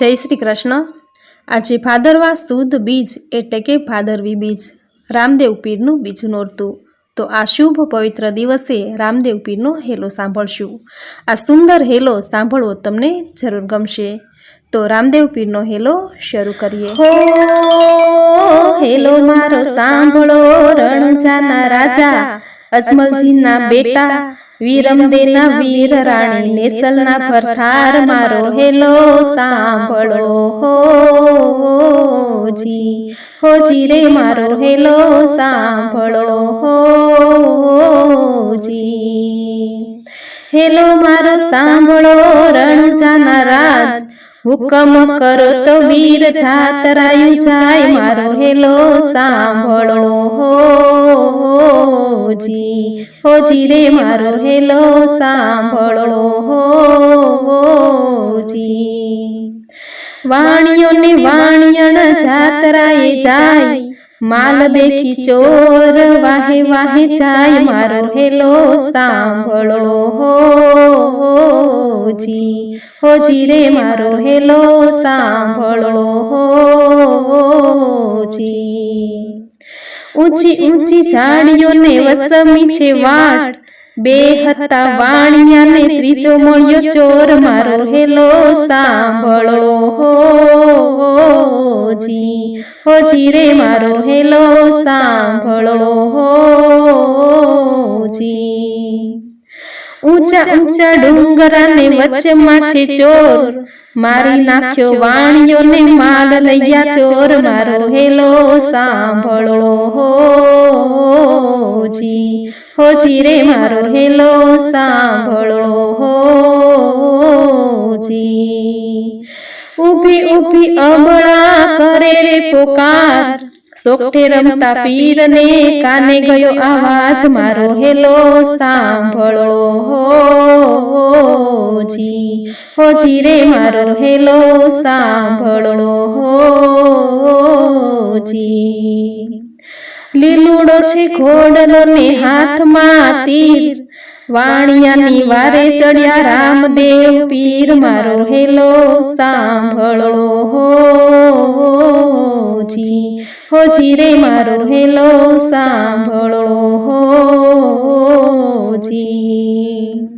જય શ્રી કૃષ્ણ. આજે ભાદરવા સુદ બીજ એટલે કે ભાદરવી બીજ. રામદેવ પીરનું બીજું નોરતું. તો આ શુભ પવિત્ર દિવસે રામદેવ પીરનો હેલો સાંભળશું. આ સુંદર હેલો સાંભળવો તમને જરૂર ગમશે. તો રામદેવ પીરનો હેલો શરૂ કરીએ. હો હેલો મારો સાંભળો રણજાના રાજા. અજમલજીના બેટા વીરમદેના વીર રાણી નેસલના ભરથાર મારો હેલો સાંભળો હો જી હો જી રે મારો હેલો સાંભળો હો જી. હેલો મારો સાંભળો રણજાના રાજ હુકમ કરો તો વીર જાતરાયું જાય. મારો હેલો સાંભળો હો જી હોજી રે મારો હેલો સાંભળો હોજી. વાણિયોને વાણિયણ જાતરાએ જાય. માલ દેખી ચોર વાહે વાહે જાય. મારો હેલો સાંભળો હોજી. હોજી રે મારો હેલો સાંભળો હો જી ઊંચી ઊંચી ઝાડીઓને વસમી છે વાટ બે હતા વાણિયાને ત્રીજો મળ્યો ચોર મારો હેલો સાંભળો. હોજી. હોજી રે મારો હેલો સાંભળો. હો જી ઊંચા ઊંચા ડુંગરાને વચ્ચેમાં છે ચોર. મારી નાખ્યો વાણિયોને માલ લઈ ગયા ચોર. મારો હેલો સાંભળો. હોજી. હોજી રે મારો હેલો સાંભળો. હોજી. ઊભી ઊભી અબળા કરે રે પોકાર. સોખે રમતા પીરને કાને ગયો આવાજ મારો હેલો સાંભળો. હોજી. હોજી રે મારો હેલો સાંભળો. હોજી. લીલુડો છે ઘોડલો ને હાથમાં તીર. વાણિયાની વારે ચડ્યા રામદેવ પીર મારો હેલો સાંભળો. હો જી હો જી રે મારો હેલો સાંભળો હો જી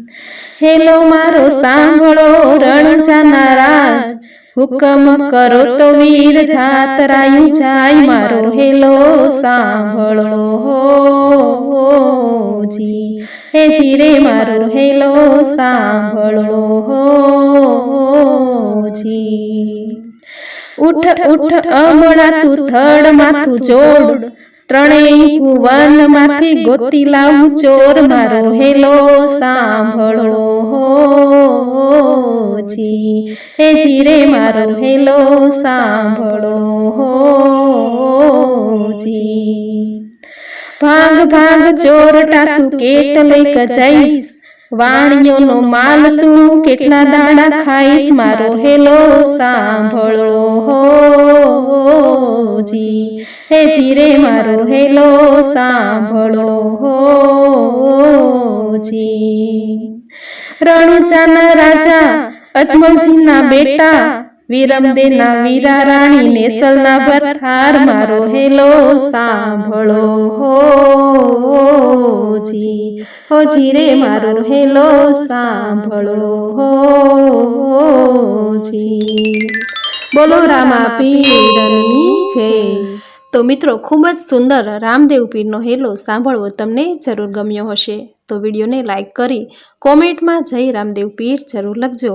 હેલો મારો સાંભળો રણજાના રાજ હુકમ કરો તો વીર જાતરાયું જાય મારો હેલો સાંભળો હો જી હે જી રે મારો હેલો સાંભળો હો જી ઉઠ ઉઠ અમળા તું થડ માથું જોડ. ત્રણેય ભુવનમાંથી ગોતી લાવું ચોર મારો હેલો સાંભળો. હો જી. હે જી રે મારો હેલો સાંભળો. હો જી. ભાગ ભાગ ચોરટા તું કેટલે કજાઈશ. વાણિયોનો માલ તું કેટલા દાણા ખાઈશ? મારો હેલો સાંભળો. હો જી. હે જી રે, મારો હેલો સાંભળો. હો, જી. રણુચાના રાજા, અજમલજીના બેટા વિરમદેના વીરા રાણી, નેસલના ભરથાર મારો હેલો સાંભળો. હો જી હો જી રે મારો હેલો સાંભળો હો જી બોલો રામા પીરની છે તો મિત્રો ખૂબ જ સુંદર રામદેવ પીરનો હેલો સાંભળવો તમને જરૂર ગમ્યો હશે. તો વિડીયોને લાઈક કરી કોમેન્ટમાં જય રામદેવ પીર જરૂર લખજો.